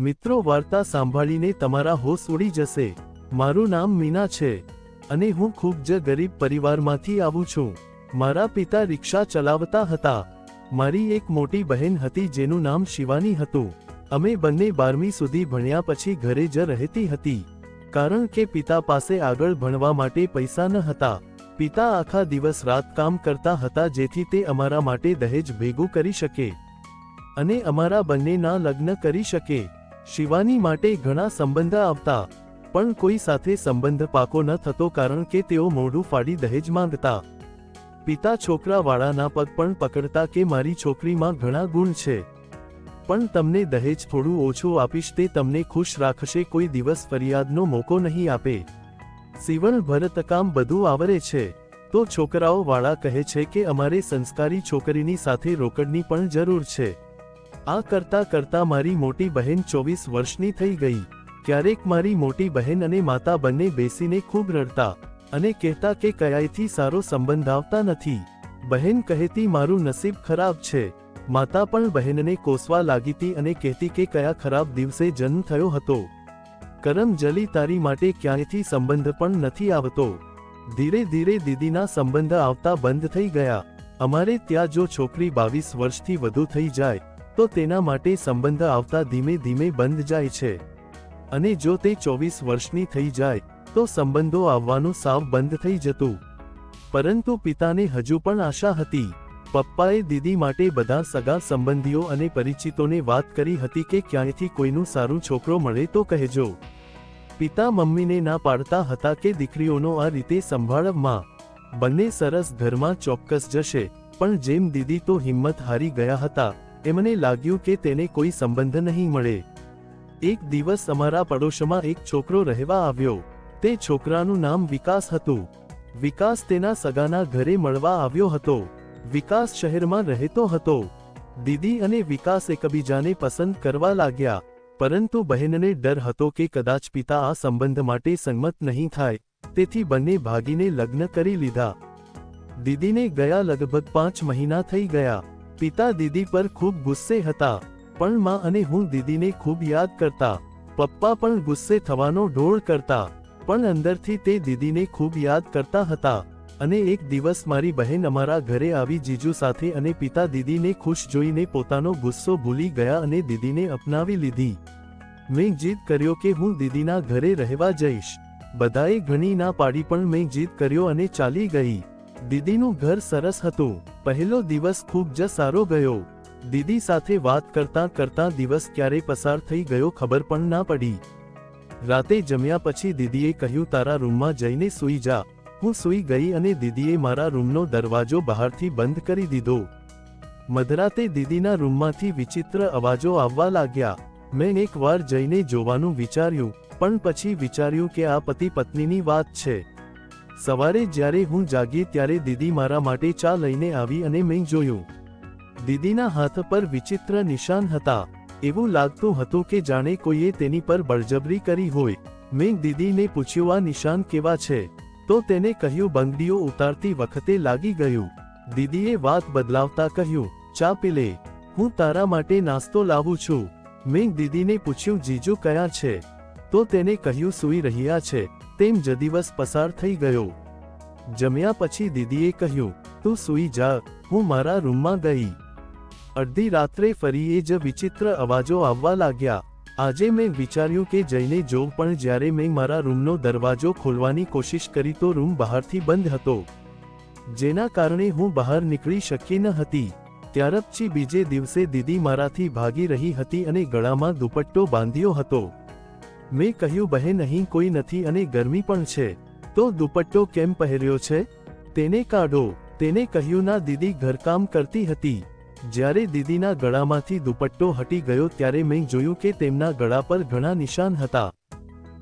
મિત્રો વાર્તા સાંભળીને તમારા હોશ ઉડી જશે. મારું નામ મીના છે અને હું ખૂબ જ ગરીબ પરિવારમાંથી આવું છું. મારા પિતા રિક્ષા ચલાવતા હતા. મારી એક મોટી બહેન હતી જેનું નામ શિવાની હતું. અમે બંને બારમી સુધી ભણ્યા પછી ઘરે જ રહેતી હતી. કારણ કે પિતા પાસે આગળ ભણવા માટે પૈસા ન હતા. પિતા આખા દિવસ રાત કામ કરતા હતા જેથી તે અમારા માટે દહેજ ભેગું કરી શકે અને અમારા બંનેના લગ્ન કરી શકે. શિવાની માટે ઘણા સંબંધ આવતા, પણ કોઈ સાથે સંબંધ પાકો ન થતો કારણ કે તેઓ મોઢું ફાડી દહેજ માંગતા. પિતા છોકરાવાળાના પગ પણ પકડતા કે મારી છોકરીમાં ઘણા ગુણ છે. પણ તમને દહેજ થોડું ઓછું આપીશ તે તમને ખુશ રાખશે કોઈ દિવસ ફરિયાદનો મોકો નહીં આપે. સીવણ ભરતકામ બધું આવરે છે. તો છોકરાઓવાળા કહે છે કે અમારે સંસ્કારી છોકરીની સાથે રોકડની પણ જરૂર છે. આ કરતા કરતા મારી મોટી બહેન ચોવીસ વર્ષની થઈ ગઈ. ક્યારેક મારી મોટી બહેન અને માતા બંને બેસીને ખૂબ રડતા અને કહેતા કે કયાયથી સારો સંબંધ આવતા નથી. બહેન કહેતી, મારું નસીબ ખરાબ છે. માતા પણ બહેનને કોસવા લાગીતી અને કહેતી કે, કયા ખરાબ દિવસે જન્મ થયો હતો? કરમ જલી તારી માટે ક્યાંયથી સંબંધ પણ નથી આવતો. ધીરે ધીરે દીદીના સંબંધ આવતા બંધ થઈ ગયા. અમારે ત્યાં જો છોકરી બાવીસ વર્ષથી વધુ થઈ જાય તો તેના માટે સંબંધ આવતા ધીમે ધીમે બંધ જાય છે. અને જો તે ચોવીસ વર્ષની થઈ જાય, તો સંબંધો આવવાનું સાવ બંધ થઈ જતું. પરંતુ પિતાને હજુ પણ આશા હતી. પપ્પાએ દીદી માટે બધા સગા સંબંધીઓ અને પરિચિતોને વાત કરી હતી કે ક્યાંયથી કોઈનું સારું છોકરો મળે તો કહેજો. પિતા મમ્મીને ના પાડતા હતા કે દીકરીઓનો આ રીતે સંભાળવમાં બંને સરસ ઘરમાં ચોક્કસ જશે, પણ જેમ દીદી તો હિંમત હારી ગયા હતા. એમને લાગ્યું કે તેને કોઈ સંબંધ નહીં મળે. એક દિવસ અમારા પડોશમાં એક છોકરો રહેવા આવ્યો. તે છોકરાનું નામ વિકાસ હતું. વિકાસ તેના સગાના ઘરે મળવા આવ્યો હતો. વિકાસ શહેરમાં રહેતો હતો. દીદી અને વિકાસ એકબીજાને પસંદ કરવા લાગ્યા. પરંતુ બહેનને ડર હતો કે કદાચ પિતા આ સંબંધ માટે સંમત નહીં થાય. તેથી બંને ભાગીને લગ્ન કરી લીધા. દીદીને ગયા લગભગ પાંચ મહિના થઈ ગયા. પિતા દીદી પર ખૂબ ગુસ્સે હતા. પણ માં અને હું દીદીને ખૂબ યાદ કરતા. પપ્પા પણ ગુસ્સે થવાનો ઢોળ કરતા. પણ અંદરથી તે દીદીને ખૂબ યાદ કરતા હતા. અને એક દિવસ મારી બહેન અમારા ઘરે આવી જીજુ સાથે અને પિતા દીદીને ખુશ જોઈને પોતાનો ગુસ્સો ભૂલી ગયા અને દીદીને અપનાવી લીધી. મેં જીદ કર્યો કે હું દીદીના ઘરે રહેવા જઈશ. બધાએ ઘણી ના પાડી પણ મેં જીદ કર્યો અને ચાલી ગઈ. દીદીનું ઘર સરસ હતું. પહેલો દિવસ ખૂબ જ સારો ગયો. દીદી સાથે વાત કરતા કરતા દિવસ ક્યારે પસાર થઈ ગયો ખબર પણ ના પડી. રાતે જમ્યા પછી દીદીએ કહ્યું, તારા રૂમમાં જઈને સૂઈ જા. હું સૂઈ ગઈ અને દીદીએ મારા રૂમનો દરવાજો બહારથી બંધ કરી દીધો. મધરાતે દીદીના રૂમમાંથી વિચિત્ર અવાજો આવવા લાગ્યા. મેં એક વાર જઈને જોવાનું વિચાર્યું, પણ પછી વિચાર્યું કે આ પતિ પત્નીની વાત છે. સવારે જ્યારે હું જાગી ત્યારે દીદી મારા માટે ચા લઈને આવી અને મેં જોયું. દીદીના હાથ પર વિચિત્ર નિશાન હતા. એવું લાગતું હતું કે જાણે કોઈએ તેની પર બળજબરી કરી હોય. મેં દીદીને પૂછ્યું, આ નિશાન કેવા છે? તો તેને કહ્યું, બંગડીઓ ઉતારતી વખતે લાગી ગયું. દીદીએ વાત બદલાવતા કહ્યું, ચા પીલે હું તારા માટે નાસ્તો લાવું છું. મેં દીદીને પૂછ્યું, જીજુ કયા છે? તો તેને કહ્યું, સૂઈ રહ્યા છે. તેમ જ દિવસ પસાર થઈ ગયો. જમ્યા પછી દીદીએ કહ્યું, તું સૂઈ જા, હું મારા રૂમમાં ગઈ. અડધી રાત્રે ફરી એ જ વિચિત્ર અવાજો આવવા લાગ્યા. આજે મેં વિચાર્યું કે જઈને જોઉં પણ જ્યારે મેં મારા રૂમનો દરવાજો ખોલવાની કોશિશ કરી તો રૂમ બહારથી બંધ હતો. જેના કારણે હું બહાર નીકળી શકી ન હતી. ત્યારપછી બીજે દિવસે દીદી મારાથી ભાગી રહી હતી અને ગળામાં દુપટ્ટો બાંધ્યો હતો. મેં કહ્યું, બહેન, અહીં કોઈ નથી અને ગરમી પણ છે. તો દુપટ્ટો કેમ પહેર્યો છે? તેને કાઢો. તેને કહ્યું, ના, દીદી, ઘરકામ કરતી હતી. જ્યારે દીદીના ગળામાંથી દુપટ્ટો હટી ગયો, ત્યારે મેં જોયું કે તેમના ગળા પર ઘણા નિશાન હતા.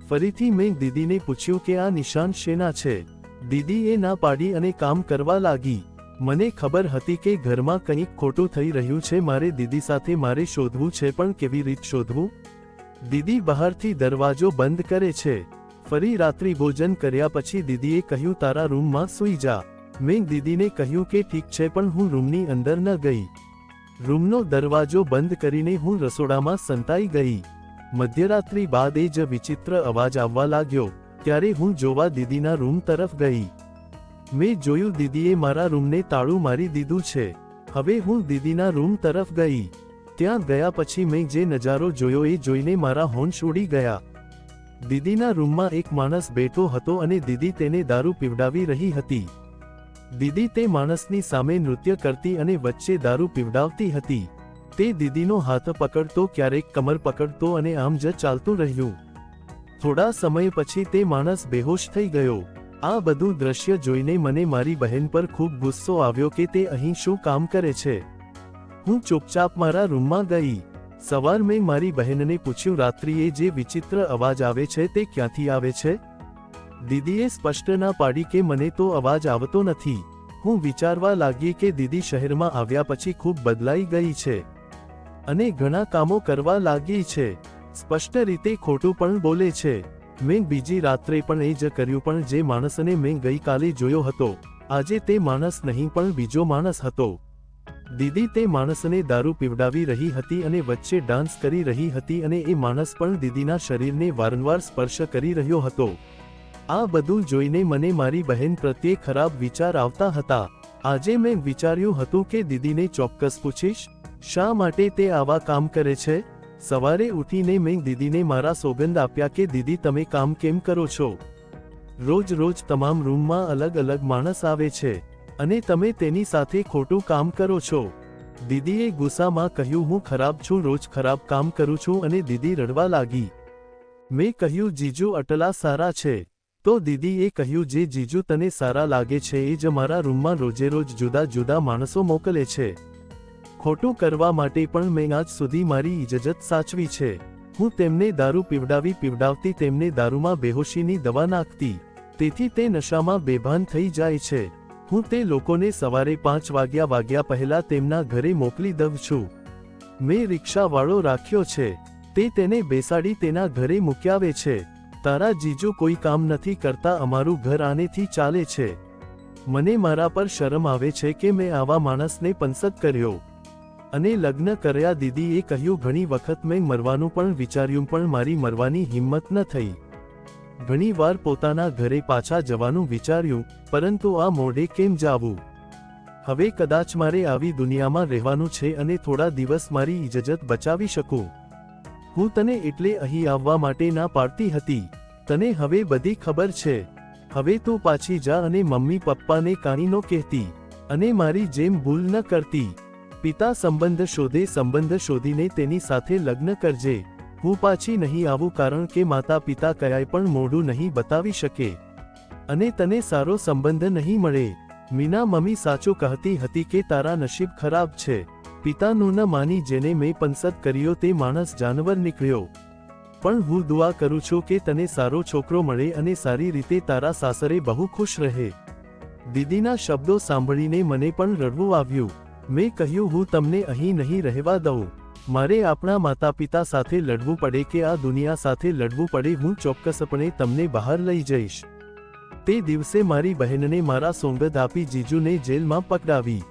ફરીથી મેં દીદીને પૂછ્યું કે આ નિશાન શેના છે? દીદીએ ના પાડી અને કામ કરવા લાગી. મને ખબર હતી કે ઘરમાં કંઈક ખોટું થઈ રહ્યું છે. મારે દીદી સાથે મારે શોધવું છે પણ કેવી રીત શોધવું? દીદી બહારથી દરવાજો બંધ કરે છે. ફરી રાત્રિ ભોજન કર્યા પછી દીદીએ કહ્યું, તારા રૂમમાં સૂઈ જા. મેં દીદીને કહ્યું કે, ઠીક છે, પણ હું રૂમની અંદર ન ગઈ. રૂમનો દરવાજો બંધ કરીને હું રસોડામાં સંતાઈ ગઈ. મધ્યરાત્રિ બાદ એ જ વિચિત્ર અવાજ આવવા લાગ્યો, ત્યારે હું જોવા દીદીના રૂમ તરફ ગઈ. મેં જોયું, દીદીએ મારા રૂમને તાળું મારી દીધું છે. હવે હું દીદીના રૂમ તરફ ગઈ. ત્યાં ગયા પછી મેં જે નજારો જોયો એ જોઈને મારા હોંશ ઉડી ગયા. દીદીના રૂમમાં એક માણસ બેઠો હતો અને દીદી તેને દારૂ પીવડાવી રહી હતી. દીદી તે માણસની સામે નૃત્ય કરતી અને વચ્ચે દારૂ પીવડાવતી હતી. તે દીદીનો હાથ પકડતો, ક્યારેક કમર પકડતો અને આમ જ ચાલતું રહ્યું. થોડા સમય પછી તે માણસ બેહોશ થઈ ગયો. આ બધું દ્રશ્ય જોઈને મને મારી બહેન પર ખૂબ ગુસ્સો આવ્યો કે તે અહીં શું કામ કરે છે? હું ચૂપચાપ મારા રૂમમાં ગઈ. સવાર મેં મારી બહેનને પૂછ્યું, રાત્રિએ જે વિચિત્ર અવાજ આવે છે તે ક્યાંથી આવે છે? દીદીએ સ્પષ્ટ ના પાડી કે મને તો અવાજ આવતો નથી. હું વિચારવા લાગી કે દીદી શહેરમાં આવ્યા પછી ખૂબ બદલાઈ ગઈ છે. અને ઘણા કામો કરવા લાગી છે. સ્પષ્ટ રીતે ખોટું પણ બોલે છે. મેં બીજી રાત્રે પણ એ જ કર્યું, પણ જે માણસને મેં ગઈકાલે જોયો હતો. આજે તે માણસ નહીં, પણ બીજો માણસ હતો. દીદી તે માણસને દારૂ પીવડાવી રહી હતી અને વચ્ચે ડાન્સ કરી રહી હતી અને એ માણસ પણ દીદીના શરીરને વારંવાર સ્પર્શ કરી રહ્યો હતો. આ બધું જોઈને મને મારી બહેન પ્રત્યે ખરાબ વિચાર આવતા હતા. આજે મેં વિચાર્યું હતું કે દીદીને ચોક્કસ પૂછીશ, શા માટે તે આવા કામ કરે છે? સવારે ઉઠીને મેં દીદીને મારા સોગંદ આપ્યા કે દીદી તમે કામ કેમ કરો છો? રોજ રોજ તમામ રૂમમાં અલગ અલગ માણસ આવે છે. અને તમે તેની સાથે ખોટું કામ કરો છો. દીદીએ ગુસ્સામાં કહ્યું, હું ખરાબ છું, રોજ ખરાબ કામ કરું છું, અને દીદી રડવા લાગી. મેં કહ્યું, જીજુ, અટલા સારા છે. તો દીદીએ કહ્યું, જે જીજુ તને સારા લાગે છે, એ જ મારા રૂમમાં રોજે રોજ જુદા જુદા માણસો મોકલે છે. ખોટું કરવા માટે પણ મેં આજ સુધી મારી ઇજજત સાચવી છે. હું તેમને દારૂ પીવડાવી પીવડાવતી, તેમને દારૂમાં બેહોશીની દવા નાખતી. તેથી તે નશામાં બેભાન થઈ જાય છે. હું તે લોકોને સવારે પાંચ વાગ્યા વાગ્યા પહેલા તેમના ઘરે મોકલી દઉં છું. મેં રિક્ષાવાળો રાખ્યો છે. તે તેને બેસાડી તેના ઘરે મૂક્યાવે છે. તારા જીજુ કોઈ કામ નથી કરતા અમારું ઘર આનેથી ચાલે છે. મને મારા પર શરમ આવે છે કે મેં આવા માણસને પંસદ કર્યો. અને લગ્ન કર્યા દીદીએ કહ્યું, ઘણી વખત મેં મરવાનું પણ વિચાર્યું, પણ મારી મરવાની હિંમત ન થઈ. ઘણી વાર પોતાના ઘરે પાછા જવાનું વિચાર્યું, પરંતુ આ મોઢે કેમ જાવું? હવે કદાચ મારે આવી દુનિયામાં રહેવાનું છે અને થોડા દિવસ મારી ઇજ્જત બચાવી શકું. હું તને એટલે અહીં આવવા માટે ના પાડતી હતી. તને હવે બધી ખબર છે. હવે તું પાછી જા અને મમ્મી પપ્પાને કાંઈ નો કહેતી, અને મારી જેમ ભૂલ ન કરતી. પિતા સંબંધ શોધે સંબંધ શોધીને તેની સાથે લગ્ન કરજે. હું પાછી નહીં આવું કારણ કે માતા પિતા કયાય પણ મોઢું નહીં બતાવી શકે. અને તને સારો સંબંધ નહીં મળે. મીના મમ્મી સાચું કહેતી હતી કે તારા નસીબ ખરાબ છે. પિતાનું ન માની જેને મેં પંસદ કર્યો તે માણસ જાનવર નીકળ્યો. પણ હું દુઆ કરું છું કે તને સારો છોકરો મળે અને સારી રીતે તારા સાસરે બહુ ખુશ રહે. દીદીના શબ્દો સાંભળીને મને પણ રડવું આવ્યું. મેં કહ્યું, હું તમને અહીં નહીં રહેવા દઉં. મારે આપણા માતા પિતા સાથે લડવું પડે કે આ દુનિયા સાથે લડવું પડે હું ચોક્કસપણે તમને બહાર લઈ જઈશ. તે દિવસે મારી બહેનને મારા સોંગદ આપી જીજુને જેલમાં પકડાવી.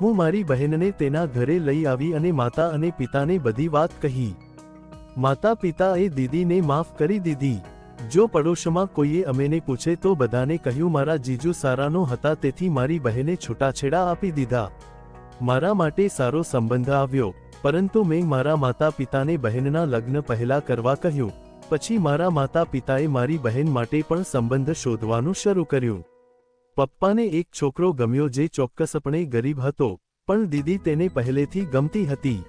હું મારી બહેનને તેના ઘરે લઈ આવી અને માતા અને પિતાને બધી વાત કહી. માતા પિતાએ દીદીને માફ કરી દીધી. જો પડોશમાં કોઈએ અમેને પૂછે તો બધાને કહ્યું, મારા જીજુ સારાનો હતા, તેથી મારી બહેને છૂટાછેડા આપી દીધા. મારા માટે સારો સંબંધ આવ્યો. પરંતુ મેં મારા માતા પિતાને બહેનના લગ્ન પહેલા કરવા કહ્યું. પછી મારા માતા પિતાએ મારી બહેન માટે પણ સંબંધ શોધવાનું શરૂ કર્યું. પપ્પાને એક છોકરો ગમ્યો જે ચોક્કસપણે ગરીબ હતો, પણ દીદી તેને પહેલેથી ગમતી હતી.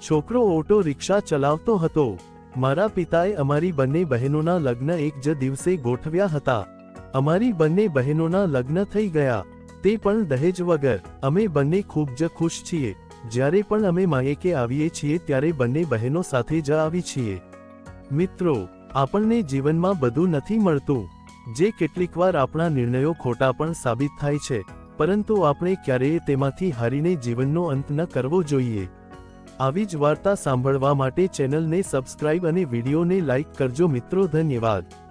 છોકરો ઓટો રિક્ષા ચલાવતો હતો. મારા પિતાએ અમારી બંને બહેનોના લગ્ન એક જ દિવસે ગોઠવ્યા હતા. અમારી બંને બહેનોના લગ્ન થઈ ગયા. તે પણ દહેજ વગર, અમે બંને ખૂબ જ ખુશ છીએ. જ્યારે પણ અમે માયકે આવીએ છીએ ત્યારે બંને બહેનો સાથે જ આવી છીએ. મિત્રો, આપણને જીવનમાં બધું નથી મળતું. જે કેટલીકવાર આપણા નિર્ણયો ખોટા પણ સાબિત થાય છે, પરંતુ આપણે ક્યારેય તેમાંથી હારીને જીવનનો અંત ન કરવો જોઈએ. આવી જ વાર્તા સાંભળવા માટે ચેનલને સબસ્ક્રાઇબ અને વિડીયોને લાઇક કરજો મિત્રો, ધન્યવાદ.